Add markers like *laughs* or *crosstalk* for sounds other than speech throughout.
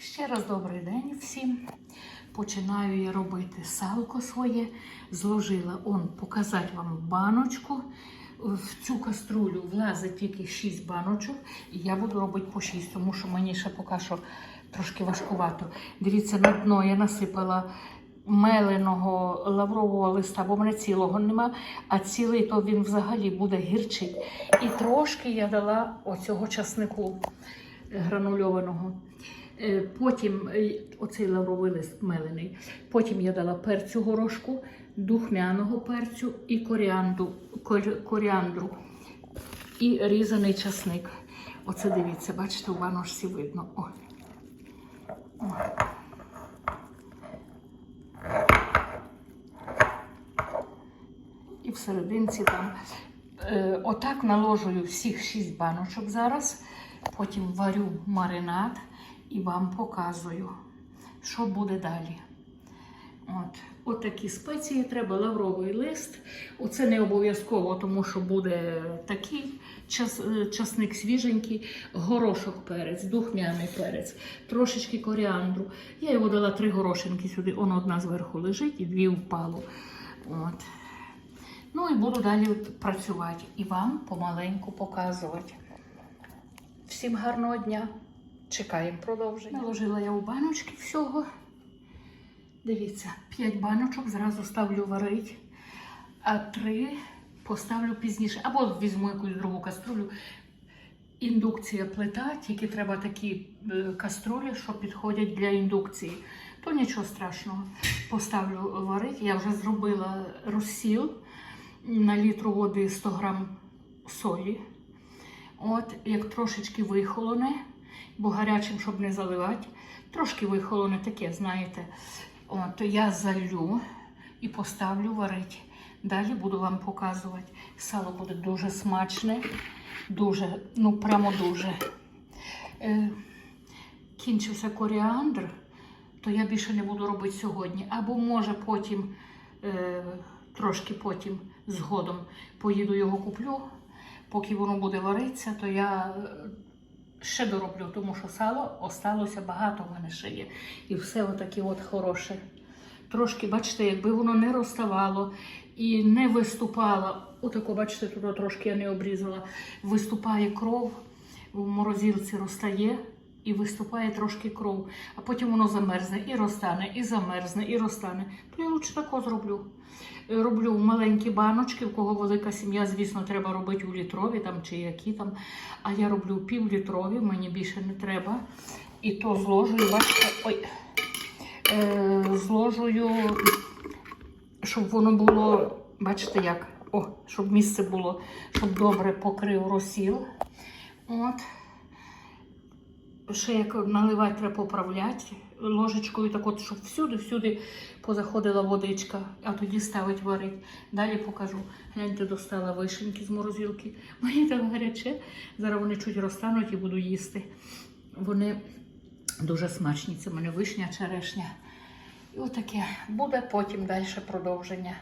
Ще раз добрий день всім. Починаю я робити салко своє. Зложила он показати вам баночку. В цю каструлю влазить тільки 6 баночок, і я буду робити по 6, тому що мені ще поки що трошки важкувато. Дивіться, на дно я насипала меленого лаврового листа, бо в мене цілого нема, а цілий то він взагалі буде гірчить. І трошки я дала оцього часнику гранульованого. Е, Потім е, оцей лавровий лист мелений. Потім я дала перцю горошку, духмяного перцю і коріандру, коріандру і різаний часник. Оце дивіться, бачите, у баночці видно. О. І всерединці там. Е, отак наложую всіх шість баночок зараз. Потім варю маринад і вам показую, що буде далі. От, от такі спеції треба, лавровий лист. Оце не обов'язково, тому що буде такий час, е, часник свіженький, горошок перець, духмяний перець, трошечки коріандру. Я його дала три горошинки сюди, воно одна зверху лежить і дві впало. От. Ну і буду далі працювати і вам помаленьку показувати. Всім гарного дня! Чекаємо продовження. Наложила я у баночки всього. Дивіться, 5 баночок зразу ставлю варити, а 3 поставлю пізніше. Або візьму якусь другу каструлю. Індукція плита, тільки треба такі е, каструлі, що підходять для індукції. То нічого страшного. Поставлю варити. Я вже зробила розсіл на літру води 100 грам солі. От, як трошечки вихолоне, бо гарячим, щоб не заливати, трошки вихолоне таке, знаєте. От, я залю і поставлю варити. Далі буду вам показувати. Сало буде дуже смачне, дуже, ну прямо дуже. Е, кінчився коріандр, то я більше не буду робити сьогодні. Або може потім, е, трошки потім, згодом поїду його куплю. Поки воно буде варитися, то я е, ще дороблю, тому що сало осталося багато в мене ще є. І все отаке от хороше. Трошки, бачите, якби воно не розставало і не виступало. Отако, бачите, тут трошки я не обрізала. Виступає кров, в морозилці розтає і виступає трошки кров. А потім воно замерзне і розтане, і замерзне, і розтане. То я лучше тако зроблю. Е, Роблю маленькі баночки, в кого велика сім'я, звісно, треба робити у літрові там, чи які там. А я роблю півлітрові, мені більше не треба. І то зложую, бачите, ой, е, зложую, щоб воно було, бачите як, о, щоб місце було, щоб добре покрив розсіл. От. Ще як наливати, треба поправляти ложечкою, так от, щоб всюди-всюди позаходила водичка, а тоді ставить варить. Далі покажу. Гляньте, достала вишеньки з морозилки. *laughs* Мені так гаряче. Зараз вони чуть розтануть і буду їсти. Вони дуже смачні. Це в мене вишня, черешня. І отаке. Буде потім далі продовження.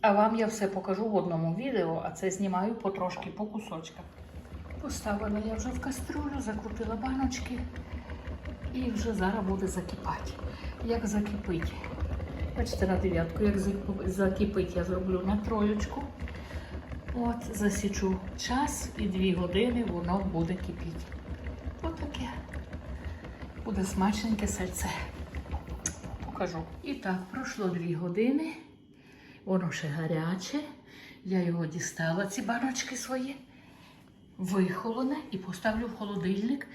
А вам я все покажу в одному відео, а це знімаю потрошки по кусочках. Поставила я вже в каструлю, закрутила баночки і вже зараз буде закипати. Як закипить? Бачите на дев'ятку, як закип- закипить, я зроблю на троєчку. От, засічу час і дві години воно буде кипіти. Отаке. Буде смачненьке сальце. Покажу. І так, пройшло дві години. Воно ще гаряче. Я його дістала, ці баночки свої вихолоне і поставлю в холодильник.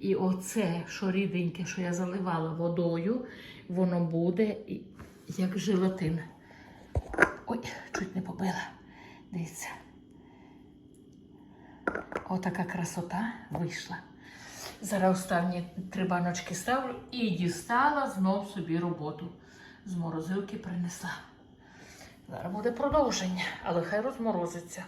І оце, що ріденьке, що я заливала водою, воно буде як желатин. Ой, чуть не побила. Дивіться. Отака красота вийшла. Зараз останні три баночки ставлю і дістала знов собі роботу. З морозилки принесла. Зараз буде продовження, але хай розморозиться.